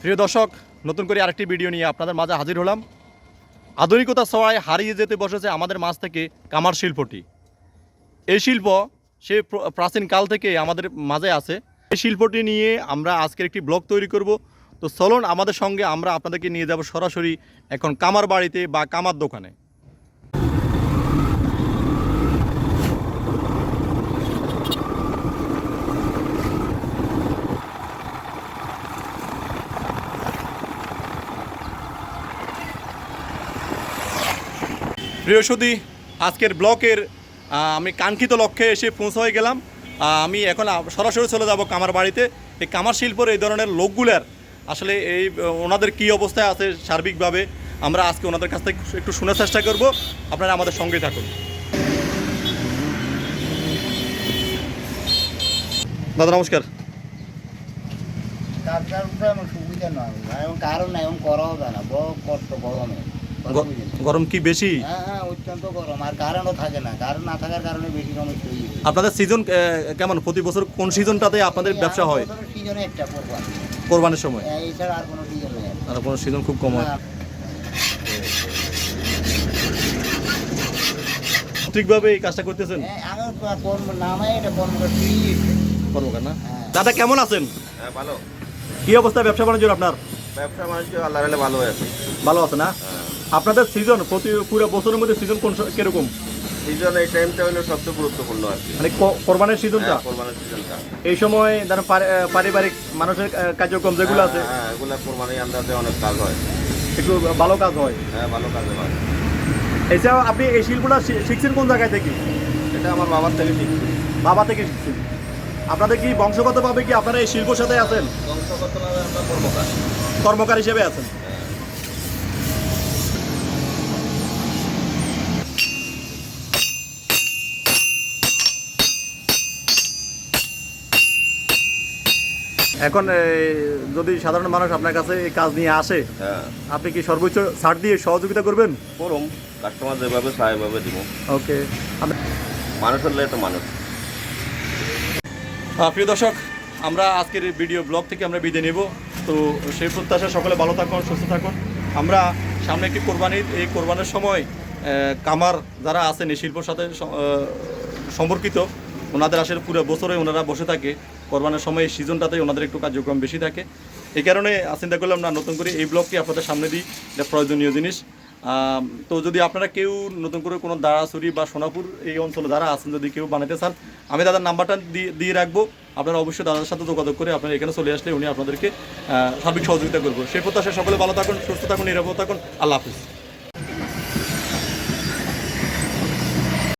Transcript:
প্রিয় দর্শক, নতুন করে আরেকটি ভিডিও নিয়ে আপনাদের মাঝে হাজির হলাম। আধুনিকতা ছড়ায় হারিয়ে যেতে বসেছে আমাদের মাছ থেকে কামার শিল্পটি। এই শিল্প সে প্র- প্রাচীন কাল থেকে আমাদের মাঝে আছে। এই শিল্পটি নিয়ে আমরা আজকের একটি ব্লগ তৈরি করব। তো চলুন আমাদের সঙ্গে আমরা আপনাদেরকে নিয়ে যাব সরাসরি এখন কামার বাড়িতে বা কামার দোকানে। প্রিয় সুদী আজকের ব্লকের আমি কাঙ্ক্ষিত লক্ষ্যে এসে পৌঁছে গেলাম। আমি এখন সরাসরি চলে যাব কামার বাড়িতে। এই কামার শিল্পর এই ধরনের লোকগুলার আসলে এই ওনাদের কী অবস্থায় আছে সার্বিকভাবে, আমরা আজকে ওনাদের কাছ থেকে একটু শোনার চেষ্টা করব। আপনারা আমাদের সঙ্গে থাকুন। দাদা, নমস্কার। কারণ এখন করা হবে না। বড় কষ্ট গরমে? গরম কি বেশি? হ্যাঁ হ্যাঁ অত্যন্ত গরম। আর কারেন্টও থাকে না। কারেন্ট না থাকার কারণে বেশি আপনাদের সিজন কেমন? প্রতি বছর কোন সিজনটাতে আপনাদের ব্যবসা হয়? সিজনে একটা কোরবান কোরবানির সময়? এছাড়া আর কোনো সিজন নেই। আর কোনো সিজন খুব কম হয়? ঠিকভাবে এই কাজটা করতেছেন? হ্যাঁ, কর্মকার না? হ্যাঁ। দাদা কেমন আছেন? হ্যাঁ ভালো। কি অবস্থা ব্যবসা বাণিজ্য আপনার? ব্যবসা বাণিজ্য আল্লাহ ভালো আছে। ভালো আছে না? আপনাদের সিজন প্রতি পুরো বছরের মধ্যে সিজন কোন কীরকম? সিজন এই টাইমটা হলো সবচেয়ে গুরুত্বপূর্ণ আর কি। মানে ক- সিজনটা হ্যাঁ, কোরবানির সিজনটা এই সময় ধরেন পারিবারিক মানুষের কার্যক্রম যেগুলো আছে হ্যাঁ এগুলো কোরবানির আন্দাজে অনেক কাজ হয়। একটু ভালো কাজ হয়। হ্যাঁ ভালো কাজ হয়। এছাড়াও আপনি এই শিল্পটা শিখছেন কোন জায়গায় থেকে? এটা আমার বাবার থেকে শিখছি। বাবা থেকে শিখছেন। আপনাদের কি বংশগতভাবে কি আপনারা এই শিল্পর সাথে আছেন? বংশগতভাবে আমরা কর্মকার। কর্মকার হিসেবে আছেন। এখন যদি সাধারণ মানুষ আপনার কাছে এই কাজ নিয়ে আসে হ্যাঁ। আপনি কি সর্বোচ্চ ছাড় দিয়ে সহযোগিতা করবেন? করুম কাস্টমার যেভাবে চায় এভাবে দিব। ওকে। মানুষ হলে তো মানুষ। প্রিয় দর্শক আমরা আজকের ভিডিও ব্লগ থেকে আমরা বিদায় নেব। তো সেই প্রত্যাশা সকলে ভালো থাকুন সুস্থ থাকুন। আমরা সামনে একটি কোরবানির এই কোরবানির সময় কামার যারা আছেন এই শিল্পর সাথে সম্পর্কিত ওনাদের আসলে পুরো বছরে ওনারা বসে থাকে। কোরবানের সময় এই সিজনটাতে ওনাদের একটু কার্যক্রম বেশি থাকে। এই কারণে চিন্তা করলাম, না, নতুন করে এই ব্লগটি আপনাদের সামনে দিই, এটা প্রয়োজনীয় জিনিস। তো যদি আপনারা কেউ নতুন করে কোনো দাঁড়াছড়ি বা সোনাপুর এই অঞ্চলে যারা আছেন, যদি কেউ বানাতে চান, আমি দাদার নাম্বারটা দিয়ে দিয়ে রাখব। আপনারা অবশ্যই দাদার সাথে যোগাযোগ করে আপনারা এখানে চলে আসলে উনি আপনাদেরকে সার্বিক সহযোগিতা করব। সেই প্রত্যাশা সকলে ভালো থাকুন, সুস্থ থাকুন, নিরাপদ থাকুন। আল্লাহ হাফিজ।